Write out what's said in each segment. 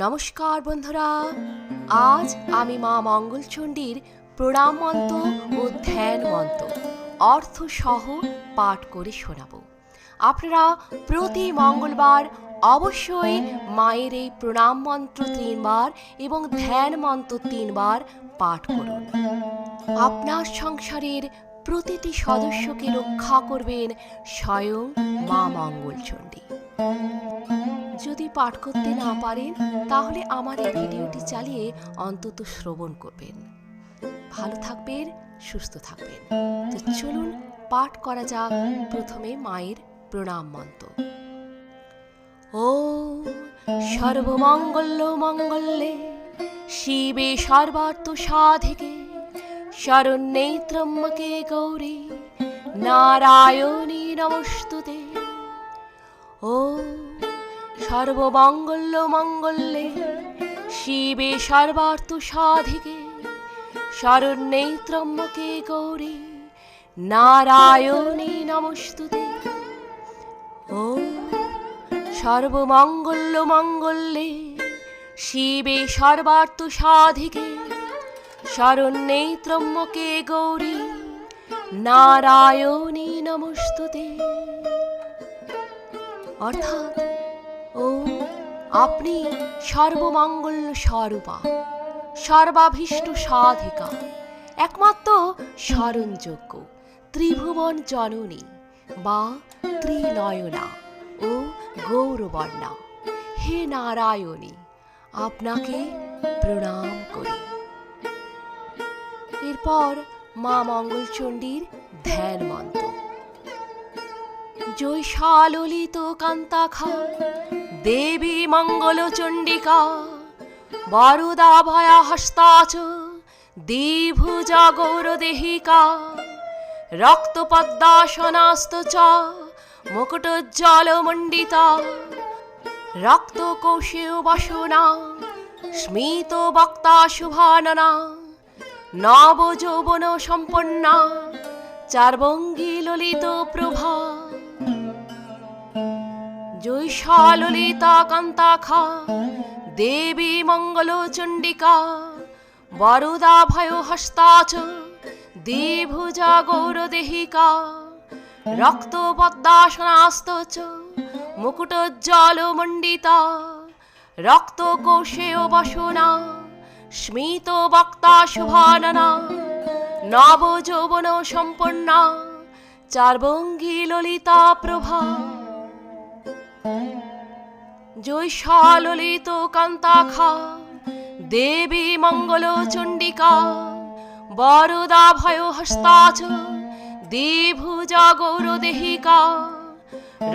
নমস্কার বন্ধুরা। আজ আমি মা মঙ্গলচণ্ডীর প্রণাম মন্ত্র ও ধ্যান মন্ত্র অর্থ সহ পাঠ করে শোনাব। আপনারা প্রতি মঙ্গলবার অবশ্যই মায়ের এই প্রণাম মন্ত্র তিনবার এবং ধ্যান মন্ত্র তিনবার পাঠ করুন। আপনার সংসারের প্রতিটি সদস্যকে রক্ষা করবেন স্বয়ং মা মঙ্গলচণ্ডী। যদি পাঠ করতে না পারেন, তাহলে আমার এই ভিডিওটি চালিয়ে অন্তত শ্রবণ করবেন। ভালো থাকবেন, সুস্থ থাকবেন। তো চলুন, পাঠ করা যাক প্রথমে মায়ের প্রণাম মন্ত্র। ও সর্বমঙ্গল্য মঙ্গলে শিবে সর্বার্থ সাধিকে শরণ্যে ত্রম্বকে গৌরী, নারায়ণী নমস্তুতে। ও সর্বমঙ্গল্য মঙ্গলে শিবে সর্বার্থ সাধিকে শরণ্যে ত্রম্বকে গৌরী, নারায়ণী নমস্তুতে। ও সর্বমঙ্গল্য মঙ্গলে শিবে সর্বার্থ সাধিকে শরণ্যে ত্রম্বকে গৌরী, নারায়ণী নমস্তুতে। অর্থাৎ, ও, আপনি সর্বমঙ্গল স্বরূপা, সর্বাভীষ্ট সাধিকা, একমাত্র স্মরণযোগ্য, ত্রিভুবন জননী বা ত্রিনয়না ও গৌরবর্ণা। হে নারায়ণী, আপনাকে প্রণাম করি। এরপর মা মঙ্গলচণ্ডীর ধ্যান মন্ত্র জৈশাললিত কান্তাখা, দেবী মঙ্গল চণ্ডিকা বরদা ভয়া হস্তাচ দ্বিভুজা গৌরদেহিকা রক্তপদ্মাসনাস্ত চ মুকুটোজ্জ্বল মণ্ডিতা রক্ত কোশেও বাসনা, স্মিত বক্তা শুভাননা নব যৌবন সম্পন্না চারবঙ্গী ললিত প্রভা। জৈশাললিতা কান্তাখা, দেবী মঙ্গল চণ্ডিকা বরদা ভয় হস্তাচ, দ্বিভুজা গৌরদেহিকা রক্ত পদ্মাসনাস্ত চ, মুকুটোজ্জ্বল মণ্ডিতা রক্ত বসনা, স্মিত বক্তা শুভাননা নব যৌবন সম্পন্না, চারবঙ্গী ললিতা প্রভা। জৈশাললিত কান্তাখা, দেবী মঙ্গল চণ্ডিকা, বরদা ভয় হস্তাচ দ্বিভুজা গৌরদেহিকা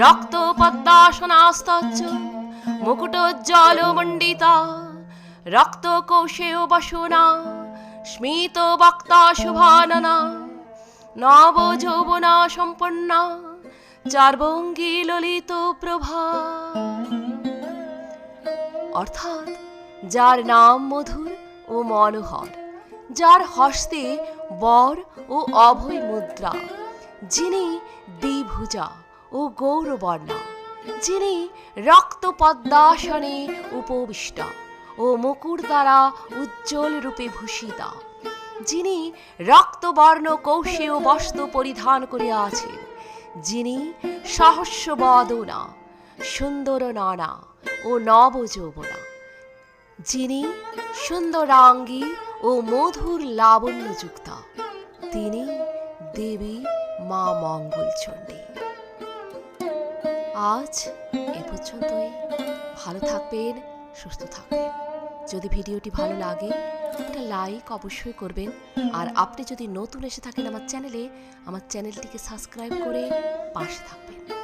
রক্ত পদ্মাসনাস্তচ্চ মুকুটোজ্জ্বল মণ্ডিতা, রক্ত কোশেও বসনা, স্মিত বক্তা শুভাননা, নব যৌবনা সম্পন্না, চারবঙ্গী ললিত প্রভা। অর্থাৎ যার নাম মধুর ও মনোহর, যার হস্তে বর ও অভয় মুদ্রা, যিনি দ্বিভুজা ও গৌরবর্ণা, যিনি রক্ত পদ্মাসনে উপবিষ্টা ও মুকুর দ্বারা উজ্জ্বল রূপে ভূষিতা, যিনি রক্তবর্ণ কৌশেয় বস্ত্র পরিধান করিয়া আছেন, যিনি সহস্র বদনা সুন্দর নানা ও নব যৌবনা যিনি সুন্দরাঙ্গী ও মধুর লাবণ্যযুক্তা, তিনি দেবী মা মঙ্গলচণ্ডী। আজ এ পর্যন্তই। ভালো থাকবেন, সুস্থ থাকবেন। যদি ভিডিওটি ভালো লাগে, একটা লাইক অবশ্যই করবেন। আর আপনি যদি নতুন এসে থাকেন আমার চ্যানেলে, আমার চ্যানেলটিকে সাবস্ক্রাইব করে পাশে থাকবেন।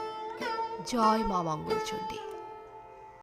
জয় মা মঙ্গলচণ্ডী।